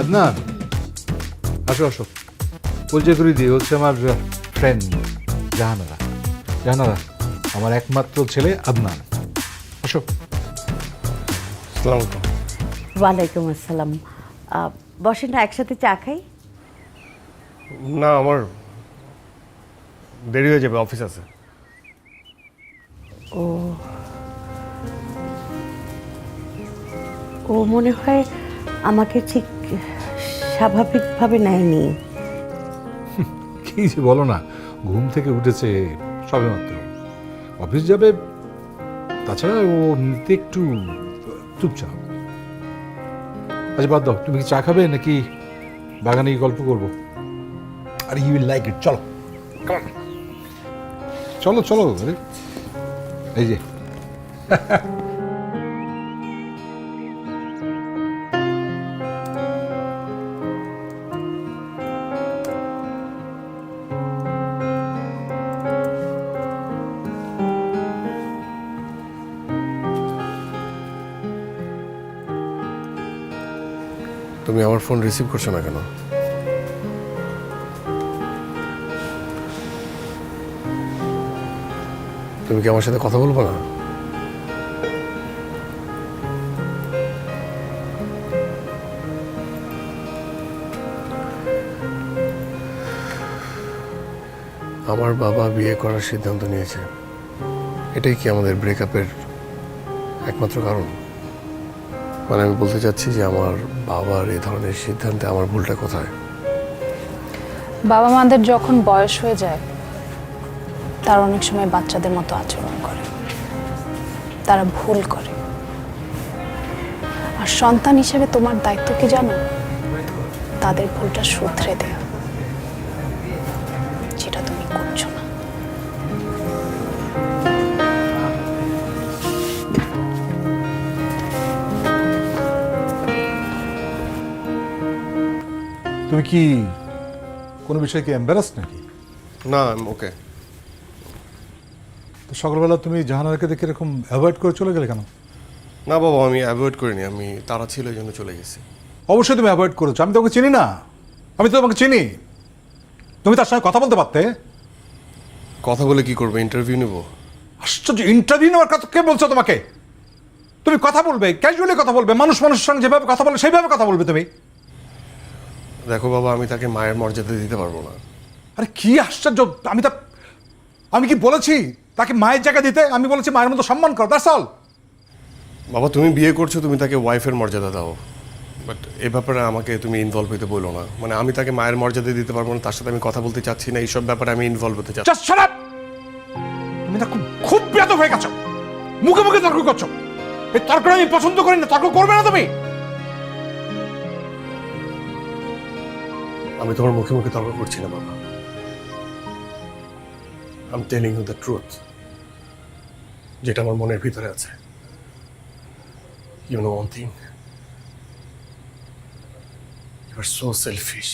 আদনান আসো আসো। পরিচয় করে দিই হচ্ছে আমার ফ্রেন্ড জাহানারা। জাহানারা আমার একমাত্র ছেলে আদনান আসো। ওয়ালাইকুম আসসালাম। আহ, বসেন না একসাথে চা খাই? না আমার দেরি হয়ে যাবে অফিস আছে। ও। ও মনে হয় আমাকে ঠিক স্বাভাবিকভাবে নেয়নি। কি যে বলো না, ঘুম থেকে উঠেছে সবে মাত্র অফিস যাবে, তাছাড়া ও নিতে একটু চুপচাপ। আচ্ছা বাদ দাও, তুমি কি চা খাবে নাকি বাগানে গল্প করব? Are you will like it চলো। চলো চলো, আরে। এই তুমি আমার ফোন রিসিভ করছ না কেন? তুমি কি আমার সাথে কথা বলব না? আমার বাবা বিয়ে করার সিদ্ধান্ত নিয়েছে। এটাই কি আমাদের ব্রেকআপের একমাত্র কারণ? মানে আমি বলতে চাচ্ছি যে আমার বাবার এই ধরনের সিদ্ধান্তে আমার ভুলটা কোথায়? বাবা মাদের যখন বয়স হয়ে যায় তারা অনেক সময় বাচ্চাদের মতো আচরণ করে। তারা ভুল করে। আর সন্তান হিসেবে তোমার দায়িত্ব কি জানো? তাদের ভুলটা শুধরে দেয়া। যেটা তুমি করছ না। তুমি কি কোনো বিষয়ে কি এম্বারাস নাকি? না ওকে তো সকালবেলা তুমি জাহানারাকে দেখে এরকম অ্যাভয়েড করে চলে গেলে কেন? না বাবা আমি অ্যাভয়েড করিনি। আমি তারা ছিল এই জন্য চলে গেছি। অবশ্যই তুমি অ্যাভয়েড করেছ। আমি তোমাকে চিনি না। আমি তো তোমাকে চিনি। তুমি তার সঙ্গে কথা বলতে পারতে? কথা বলে কি করবে? ইন্টারভিউ নেব। আশ্চর্য ইন্টারভিউ নেওয়ার কথা কে বলছো তোমাকে? তুমি কথা বলবে ক্যাজুয়ালি কথা বলবে মানুষ মানুষের সঙ্গে যেভাবে কথা বলে সেইভাবে কথা বলবে তুমি। দেখো বাবা আমি তাকে মায়ের মর্যাদা দিতে পারব না। আরে কি আশ্চর্য আমি তা আমি কি বলেছি? তাকে মায়ের জায়গা দিতে আমি বলেছি মায়ের মতো সম্মান করো দ্যাটস অল বাবা তুমি বিয়ে করছ তুমি তাকে ওয়াইফের মর্যাদা দাও। বাট এ ব্যাপারে আমাকে তুমি ইনভলভ হতে বলো না। মানে আমি তাকে মায়ের মর্যাদা দিতে পারব না তার সাথে আমি কথা বলতে চাচ্ছি না এইসব ব্যাপারে আমি ইনভলভ হতে চাচ্ছি। তুমি না খুব খুব বেয়াদ হয়ে গেছো। মুখে মুখে তর্ক করছ। এই তর্কটা আমি পছন্দ করি না তর্ক করবে না তুমি। আমি তোমার মুখে মুখে তর্ক করছি না বাবা। I'm telling you the truth যেটা আমার মনের ভিতরে আছে। You know one thing you are so selfish